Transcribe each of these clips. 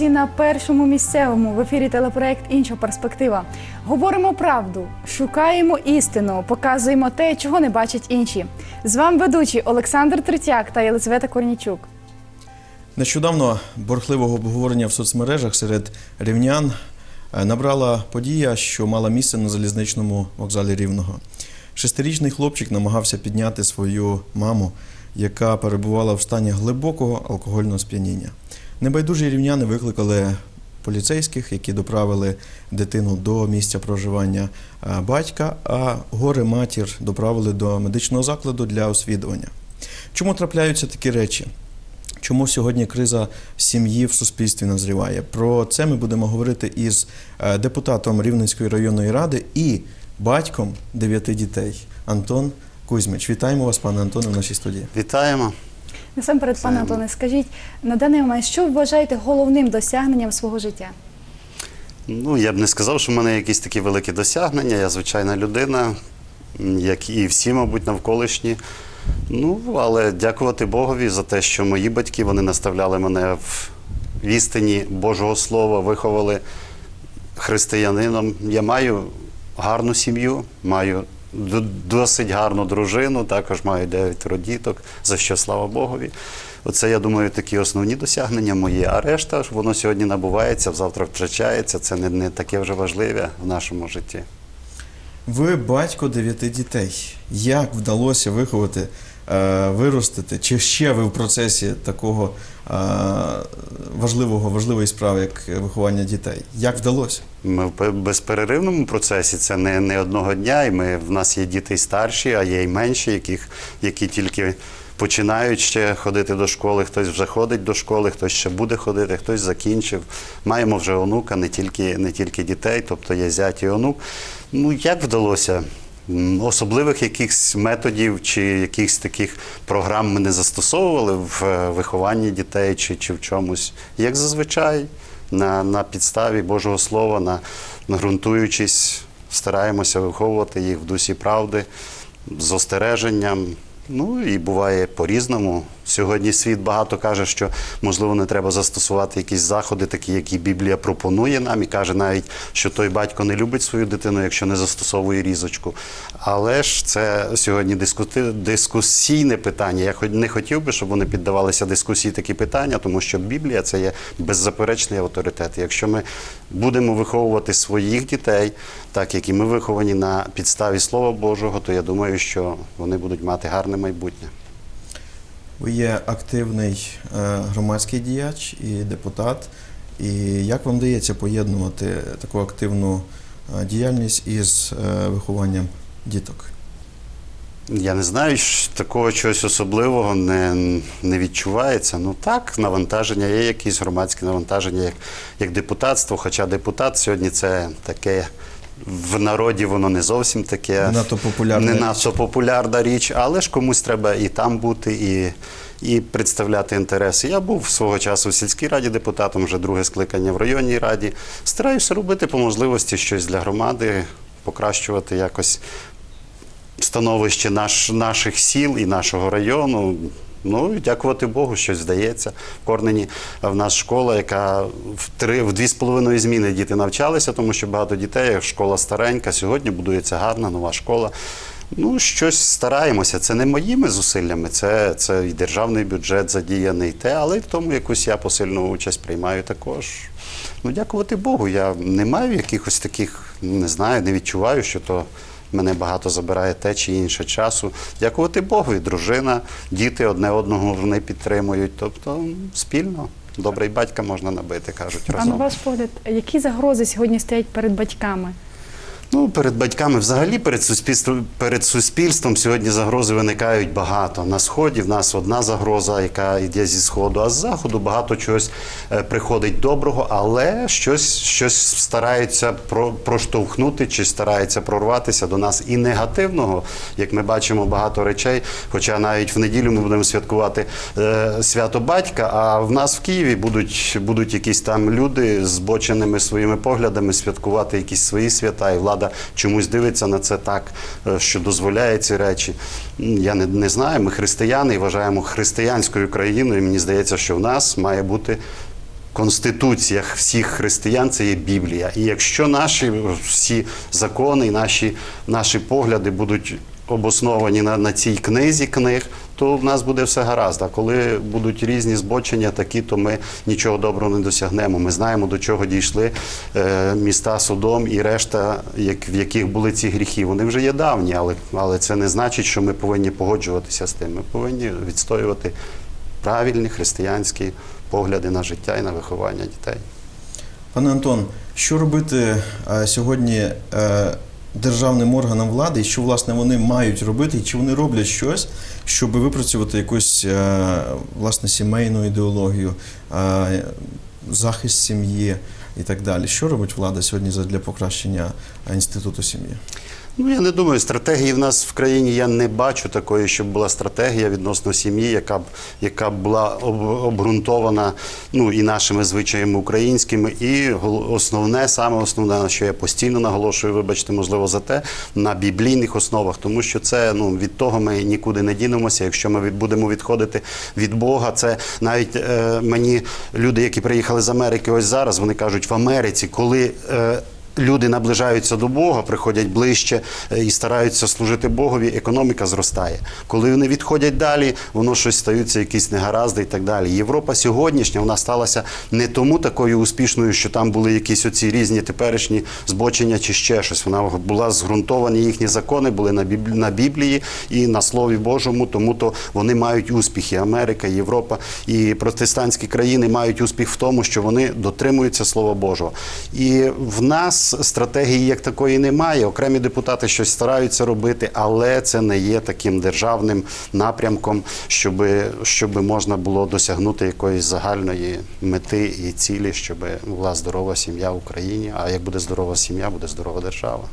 Друзі, на першому місцевому в ефірі телепроект Інша перспектива. Говоримо правду, шукаємо істину, показуємо те, чого не бачать інші. З вами ведучі Олександр Третяк та Єлизавета Корнічук. Нещодавно бурхливого обговорення в соцмережах серед рівнян е, набрала подія, що мала місце на залізничному вокзалі Рівного. Шестирічний хлопчик намагався підняти свою маму, яка перебувала в стані глибокого алкогольного сп'яніння. Небайдужі рівняни викликали поліцейських, які доправили дитину до місця проживання батька, а горе матір доправили до медичного закладу для освідування. Чому трапляються такі речі? Чому сьогодні криза сім'ї в суспільстві назріває? Про це ми будемо говорити із е, депутатом Рівненської районної ради і батьком дев'яти дітей Антон Кузьмич. Вітаємо вас, пане Антоне, в нашій студії. Вітаємо. Насамперед, пане Це- Антоне, скажіть на даний момент, що ви вважаєте головним досягненням свого життя? Ну, я б не сказав, що в мене якісь такі великі досягнення. Я звичайна людина, як і всі, мабуть, навколишні. Ну, але дякувати Богові за те, що мої батьки вони наставляли мене в істині Божого Слова, виховали християнином. Я маю гарну сім'ю, маю досить гарну дружину, також маю дев'ятеро діток, за що слава Богові. Оце, я думаю, такі основні досягнення мої. А решта воно сьогодні набувається, завтра втрачається. Це не, не таке вже важливе в нашому житті. Ви батько дев'яти дітей. Як вдалося виховати, виростити? Чи ще ви в процесі такого е, важливого, важливої справи, як виховання дітей? Як вдалося? Ми в пе- безперервному процесі. Це не, не одного дня. І ми, в нас є діти й старші, а є й менші, яких, які тільки починають ще ходити до школи. Хтось вже ходить до школи, хтось ще буде ходити, хтось закінчив. Маємо вже онука, не тільки, не тільки дітей, тобто є зять і онук. Ну як вдалося? Особливих якихось методів чи якихось таких програм ми не застосовували в е, вихованні дітей чи, чи в чомусь. Як зазвичай, на, на підставі Божого Слова, на, ґрунтуючись, стараємося виховувати їх в дусі правди, з остереженням. Ну і буває по-різному. Сьогодні світ багато каже, що можливо не треба застосувати якісь заходи, такі, які Біблія пропонує нам, і каже навіть, що той батько не любить свою дитину, якщо не застосовує різочку. Але ж це сьогодні дискути- дискусійне питання. Я не хотів би, щоб вони піддавалися дискусії такі питання, тому що Біблія це є беззаперечний авторитет. Якщо ми будемо виховувати своїх дітей, так як і ми виховані на підставі Слова Божого, то я думаю, що вони будуть мати гарне майбутнє. Ви є активний е, громадський діяч і депутат. І як вам вдається поєднувати таку активну е, діяльність із е, вихованням діток? Я не знаю, такого чогось особливого не, не відчувається. Ну так, навантаження є якісь громадські навантаження, як, як депутатство. Хоча депутат сьогодні це таке в народі воно не зовсім таке Не надто популярна не річ. надто популярна річ, але ж комусь треба і там бути, і, і представляти інтереси. Я був свого часу в сільській раді депутатом, вже друге скликання в районній раді. Стараюся робити по можливості щось для громади, покращувати якось становище наш, наших сіл і нашого району. Ну, і дякувати Богу, щось здається. В Корнені в нас школа, яка в три, в дві з половиною зміни діти навчалися, тому що багато дітей, школа старенька, сьогодні будується гарна нова школа. Ну, щось стараємося. Це не моїми зусиллями, це, це і державний бюджет задіяний, те, але й в тому якусь я посильну участь приймаю також. Ну, дякувати Богу. Я не маю якихось таких, не знаю, не відчуваю, що то мене багато забирає те чи інше часу. Дякувати Богу, і дружина, діти одне одного вони підтримують. Тобто спільно. Добрий батька можна набити, кажуть А на ваш погляд, які загрози сьогодні стоять перед батьками? Ну, перед батьками, взагалі, перед суспільством, перед суспільством сьогодні загрози виникають багато. На сході в нас одна загроза, яка йде зі сходу, а з заходу багато чогось е, приходить доброго, але щось, щось стараються про, проштовхнути чи стараються прорватися до нас і негативного, як ми бачимо багато речей. Хоча навіть в неділю ми будемо святкувати е, свято батька, а в нас в Києві будуть, будуть якісь там люди з боченими своїми поглядами святкувати якісь свої свята, і влада чомусь дивиться на це так, е, що дозволяє ці речі. Я не, не знаю. Ми християни і вважаємо християнською країною. Мені здається, що в нас має бути конституціях всіх християн це є Біблія. І якщо наші всі закони, наші, наші погляди будуть обосновані на, на цій книзі книг, то в нас буде все гаразд. А коли будуть різні збочення такі, то ми нічого доброго не досягнемо. Ми знаємо, до чого дійшли е, міста Содом і решта, як, в яких були ці гріхи. Вони вже є давні, але, але це не значить, що ми повинні погоджуватися з тим. Ми повинні відстоювати правильні християнські погляди на життя і на виховання дітей. Пане Антон, що робити е, сьогодні е, державним органам влади, і що власне вони мають робити, і чи вони роблять щось, щоб випрацювати якусь е, власне сімейну ідеологію, е, захист сім'ї і так далі? Що робить влада сьогодні для покращення інституту сім'ї? Ну, я не думаю, стратегії в нас в країні я не бачу такої, щоб була стратегія відносно сім'ї, яка б яка б була об- обґрунтована ну, і нашими звичаями українськими. І основне, саме основне, на що я постійно наголошую, вибачте, можливо, за те, на біблійних основах, тому що це ну, від того ми нікуди не дінемося. Якщо ми будемо відходити від Бога, це навіть е, мені люди, які приїхали з Америки, ось зараз, вони кажуть, в Америці, коли. Е, люди наближаються до Бога, приходять ближче е, і стараються служити Богові, економіка зростає. Коли вони відходять далі, воно щось стаються, якісь негаразди і так далі. Європа сьогоднішня вона сталася не тому такою успішною, що там були якісь оці різні теперішні збочення чи ще щось. Вона була зґрунтовані їхні закони, були на Біблії і на Слові Божому, тому то вони мають успіхи. Америка, Європа і протестантські країни мають успіх в тому, що вони дотримуються Слова Божого. І в нас стратегії як такої немає. Окремі депутати щось стараються робити, але це не є таким державним напрямком, щоб, щоб можна було досягнути якоїсь загальної мети і цілі, щоб була здорова сім'я в Україні. А як буде здорова сім'я, буде здорова держава.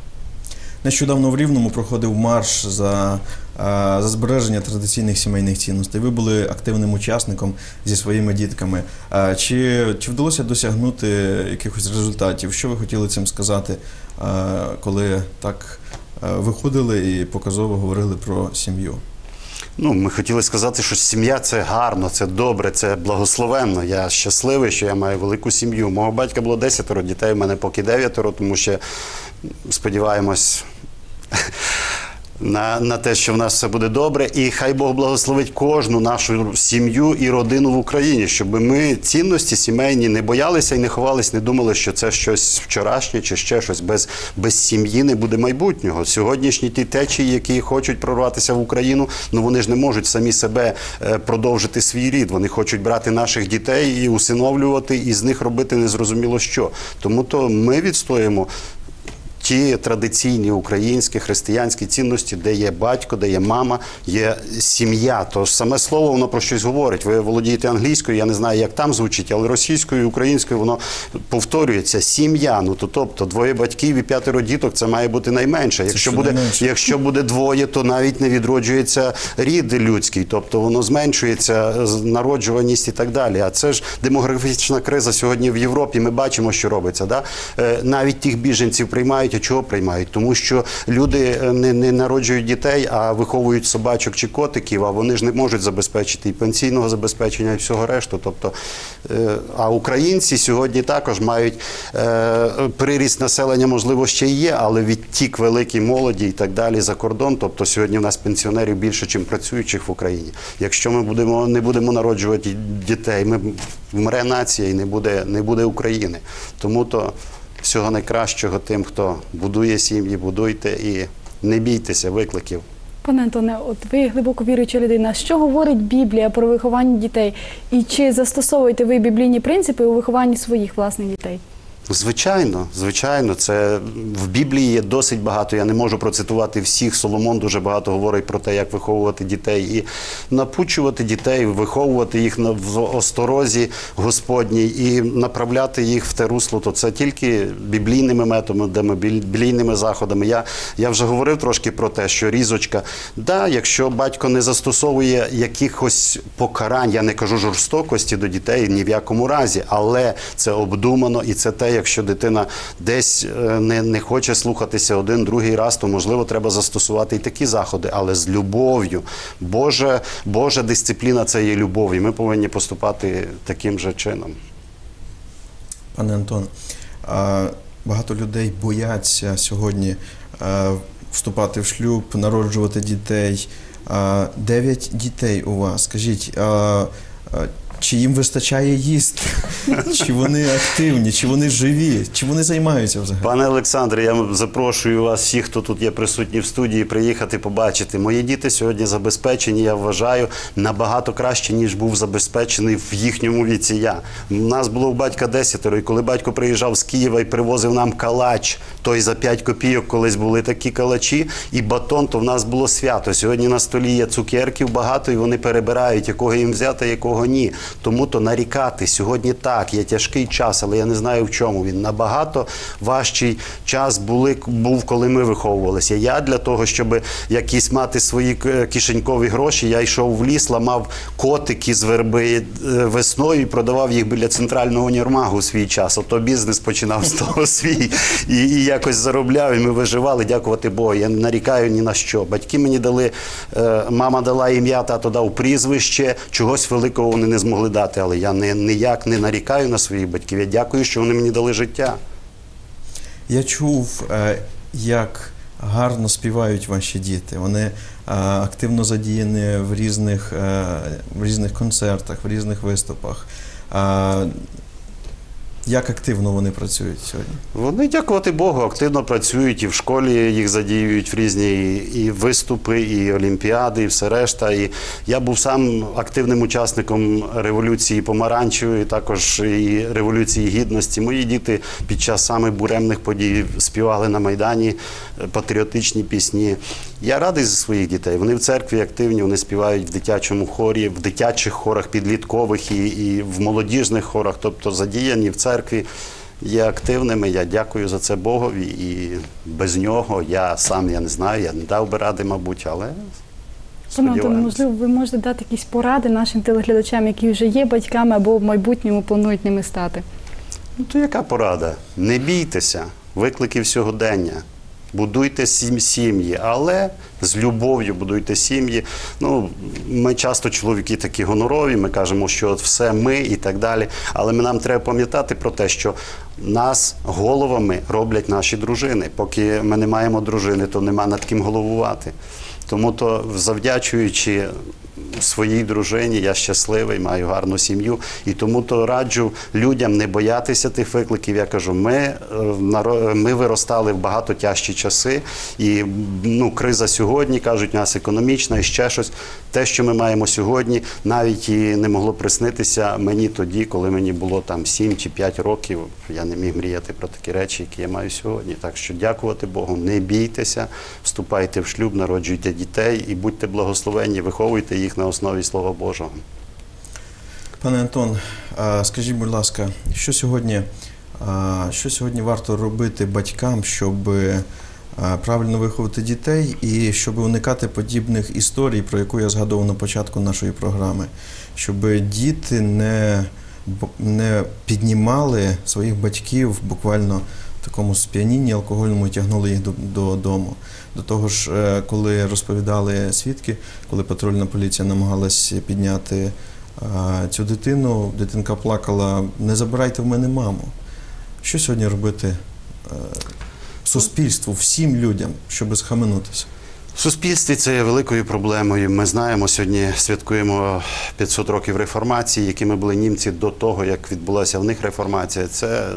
Нещодавно в Рівному проходив марш за, за збереження традиційних сімейних цінностей. Ви були активним учасником зі своїми дітками. Е, Чи, чи вдалося досягнути якихось результатів? Що ви хотіли цим сказати, е, коли так е, виходили і показово говорили про сім'ю? Ну, ми хотіли сказати, що сім'я це гарно, це добре, це благословенно. Я щасливий, що я маю велику сім'ю. Мого батька було 10 дітей, у мене поки 9, тому що сподіваємось. На, на те, що в нас все буде добре, і хай Бог благословить кожну нашу сім'ю і родину в Україні, щоб ми цінності сімейні не боялися і не ховались, не думали, що це щось вчорашнє чи ще щось. Без, без сім'ї не буде майбутнього. Сьогоднішні ті течії, які хочуть прорватися в Україну, ну вони ж не можуть самі себе е, продовжити свій рід. Вони хочуть брати наших дітей і усиновлювати, і з них робити незрозуміло що. Тому то ми відстоїмо ті традиційні українські християнські цінності, де є батько, де є мама, є сім'я. То ж саме слово воно про щось говорить. Ви володієте англійською, я не знаю, як там звучить, але російською і українською воно повторюється. Сім'я. Ну то тобто двоє батьків і п'ятеро діток це має бути найменше. Якщо буде, якщо буде двоє, то навіть не відроджується рід людський, тобто воно зменшується народжуваність і так далі. А це ж демографічна криза сьогодні в Європі. Ми бачимо, що робиться. Да? Е, Навіть тих біженців приймають. А чого приймають? Тому що люди е, не, не народжують дітей, а виховують собачок чи котиків. А вони ж не можуть забезпечити і пенсійного забезпечення, і всього решту. Тобто, е, а українці сьогодні також мають е, приріст населення, можливо, ще є, але відтік великій молоді і так далі за кордон. Тобто сьогодні в нас пенсіонерів більше, ніж працюючих в Україні. Якщо ми будемо не будемо народжувати дітей, ми вмре нація і не буде, не буде України. Тому то всього найкращого тим, хто будує сім'ї, будуйте і не бійтеся викликів. Пане Антоне, от ви глибоко віруюча людина. Що говорить Біблія про виховання дітей? І чи застосовуєте ви біблійні принципи у вихованні своїх власних дітей? Звичайно, звичайно, це в Біблії є досить багато. Я не можу процитувати всіх. Соломон дуже багато говорить про те, як виховувати дітей і напучувати дітей, виховувати їх на в осторозі Господній і направляти їх в те русло. То це тільки біблійними методами, біблійними заходами. Я, я вже говорив трошки про те, що різочка, да, якщо батько не застосовує якихось покарань, я не кажу жорстокості до дітей ні в якому разі, але це обдумано і це те, якщо дитина десь е, не, не хоче слухатися один, другий раз, то можливо треба застосувати і такі заходи, але з любов'ю. Божа, Божа дисципліна це є любов, і ми повинні поступати таким же чином. Пане Антон, багато людей бояться сьогодні вступати в шлюб, народжувати дітей. Дев'ять дітей у вас. Скажіть, чи їм вистачає їсти? Чи вони активні, чи вони живі, чи вони займаються взагалі? Пане Олександре, я запрошую вас, всіх, хто тут є присутні в студії, приїхати побачити. Мої діти сьогодні забезпечені, я вважаю, набагато краще, ніж був забезпечений в їхньому віці я. У нас було у батька десятеро, і коли батько приїжджав з Києва і привозив нам калач, той за 5 копійок колись були такі калачі, і батон, то в нас було свято. Сьогодні на столі є цукерків багато, і вони перебирають, якого їм взяти, якого ні. Тому то нарікати сьогодні так, є тяжкий час, але я не знаю в чому він. Набагато важчий час були, був, коли ми виховувалися. Я для того, щоб якісь мати свої е, кишенькові гроші, я йшов в ліс, ламав котики з верби е, весною і продавав їх біля центрального універмагу у свій час. Ото бізнес починав з того свій і, і якось заробляв. І ми виживали, дякувати Богу. Я не нарікаю ні на що. Батьки мені дали, е, мама дала ім'я, тато дав прізвище. Чогось великого вони не змогли дати. Але я не, ніяк не нарікаю на своїх батьків. Я дякую, що вони мені дали життя. Я чув, е, як гарно співають ваші діти. Вони е, активно задіяні в різних, е, в різних концертах, в різних виступах. Як активно вони працюють сьогодні? Вони, дякувати Богу, активно працюють і в школі їх задіюють в різні і, виступи, і олімпіади, і все решта. І я був сам активним учасником революції помаранчевої, також і революції гідності. Мої діти під час самих буремних подій співали на майдані е, патріотичні пісні. Я радий за своїх дітей. Вони в церкві активні, вони співають в дитячому хорі, в дитячих хорах підліткових і, і в молодіжних хорах, тобто задіяні в церкві. Є активними. Я дякую за це Богові. І без нього я сам я не знаю, я не дав би ради, мабуть, але Пане можливо, ви можете дати якісь поради нашим телеглядачам, які вже є батьками або в майбутньому планують ними стати. Ну то яка порада? Не бійтеся викликів сьогодення. Будуйте сім- сім'ї, але з любов'ю будуйте сім'ї. Ну, ми часто чоловіки такі гонорові, ми кажемо, що все ми і так далі. Але ми, нам треба пам'ятати про те, що нас головами роблять наші дружини. Поки ми не маємо дружини, то нема над ким головувати. Тому то, завдячуючи своїй дружині, я щасливий, маю гарну сім'ю. І тому то раджу людям не боятися тих викликів. Я кажу, ми, е, ми виростали в багато тяжчі часи, і ну, криза сьогодні, кажуть, у нас економічна і ще щось. Те, що ми маємо сьогодні, навіть і не могло приснитися мені тоді, коли мені було там 7 чи 5 років. Я не міг мріяти про такі речі, які я маю сьогодні. Так що дякувати Богу, не бійтеся, вступайте в шлюб, народжуйте дітей і будьте благословенні, виховуйте їх на основі Слова Божого. Пане Антон, скажіть, будь ласка, що сьогодні, що сьогодні варто робити батькам, щоб е, правильно виховати дітей і щоб уникати подібних історій, про яку я згадував на початку нашої програми, щоб діти не, не піднімали своїх батьків буквально такому сп'янінні алкогольному і тягнули їх додому. До того ж, е, коли розповідали свідки, коли патрульна поліція намагалась підняти цю дитину, дитинка плакала: не забирайте в мене маму. Що сьогодні робити е, суспільству, всім людям, щоб схаменутися? В суспільстві це є великою проблемою. Ми знаємо, сьогодні святкуємо 500 років реформації, якими були німці до того, як відбулася в них реформація. Це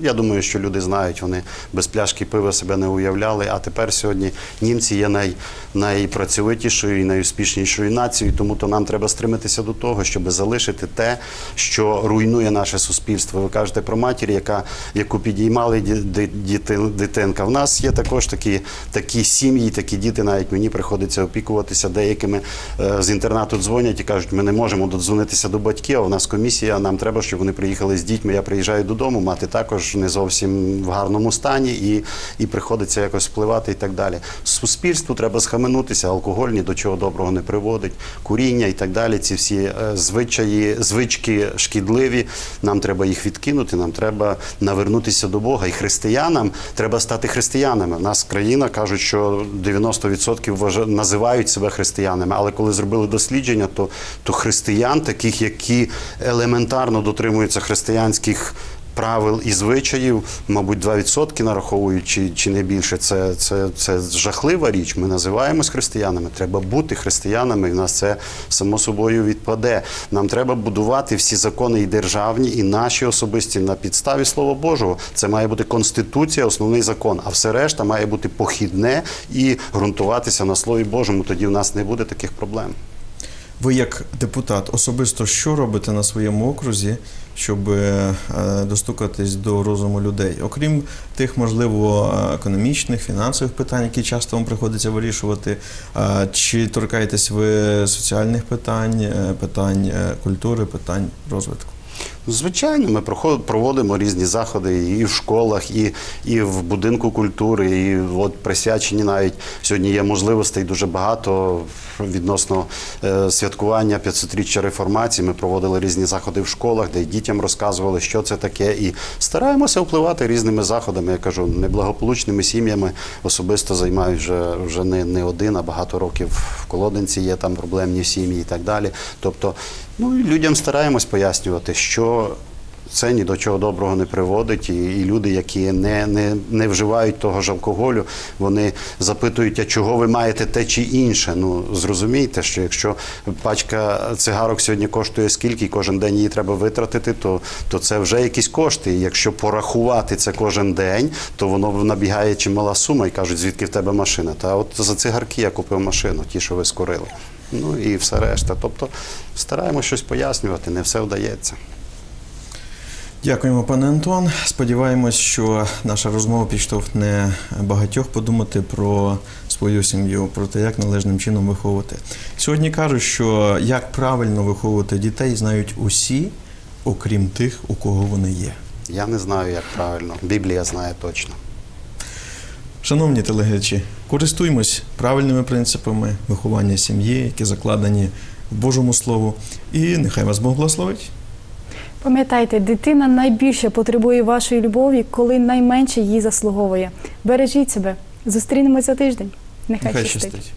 я думаю, що люди знають, вони без пляшки пива себе не уявляли. А тепер сьогодні німці є най, найпрацьовитішою і найуспішнішою нацією. Тому то нам треба стремитися до того, щоб залишити те, що руйнує наше суспільство. Ви кажете про матір, яка яку підіймали ді- ди- діти- дитинка. В нас є також такі, такі сім'ї, такі діти. Навіть мені приходиться опікуватися деякими е, з інтернату дзвонять і кажуть, ми не можемо додзвонитися до батьків. а У нас комісія, нам треба, щоб вони приїхали з дітьми. Я приїжджаю додому, мати також не зовсім в гарному стані, і, і приходиться якось впливати і так далі. Суспільству треба схаменутися, алкоголь ні до чого доброго не приводить, куріння і так далі. Ці всі е, звичаї, звички шкідливі. Нам треба їх відкинути. Нам треба навернутися до Бога. І християнам треба стати християнами. У нас країна кажуть, що 90% вважа- називають себе християнами. Але коли зробили дослідження, то, то християн, таких, які елементарно дотримуються християнських правил і звичаїв, мабуть, 2% нараховують чи, чи не більше. Це, це, це жахлива річ. Ми називаємось християнами. Треба бути християнами. І в нас це само собою відпаде. Нам треба будувати всі закони і державні, і наші особисті на підставі Слова Божого. Це має бути конституція, основний закон. А все решта має бути похідне і ґрунтуватися на Слові Божому. Тоді в нас не буде таких проблем. Ви як депутат особисто що робите на своєму окрузі, щоб е, достукатись до розуму людей? Окрім тих, можливо, е, економічних, фінансових питань, які часто вам приходиться вирішувати, е, чи торкаєтесь ви соціальних питань, е, питань е, культури, питань розвитку? Звичайно, ми проводимо різні заходи і в школах, і, і в будинку культури, і от присвячені навіть сьогодні є можливостей дуже багато відносно е, святкування 500-річчя реформації. Ми проводили різні заходи в школах, де дітям розказували, що це таке, і стараємося впливати різними заходами. Я кажу, неблагополучними сім'ями особисто займаюсь вже, вже не, не один, а багато років в колодинці є там проблемні сім'ї і так далі. Тобто, ну людям стараємось пояснювати, що це ні до чого доброго не приводить, і, і люди, які не, не, не вживають того ж алкоголю, вони запитують, а чого ви маєте те чи інше. Ну зрозумійте, що якщо пачка цигарок сьогодні коштує скільки, і кожен день її треба витратити, то, то це вже якісь кошти. І якщо порахувати це кожен день, то воно набігає чимала сума і кажуть, звідки в тебе машина. Та от за цигарки я купив машину, ті, що ви скорили. Ну і все решта. Тобто стараємося щось пояснювати, не все вдається. Дякуємо, пане Антон. Сподіваємось, що наша розмова підштовхне багатьох подумати про свою сім'ю, про те, як належним чином виховувати. Сьогодні кажуть, що як правильно виховувати дітей, знають усі, окрім тих, у кого вони є. Я не знаю, як правильно. Біблія знає точно. Шановні телеглядачі, користуємось правильними принципами виховання сім'ї, які закладені в Божому Слову, і нехай вас Бог благословить. Пам'ятайте, дитина найбільше потребує вашої любові, коли найменше її заслуговує. Бережіть себе. зустрінемося за тиждень. Нехай, щастить.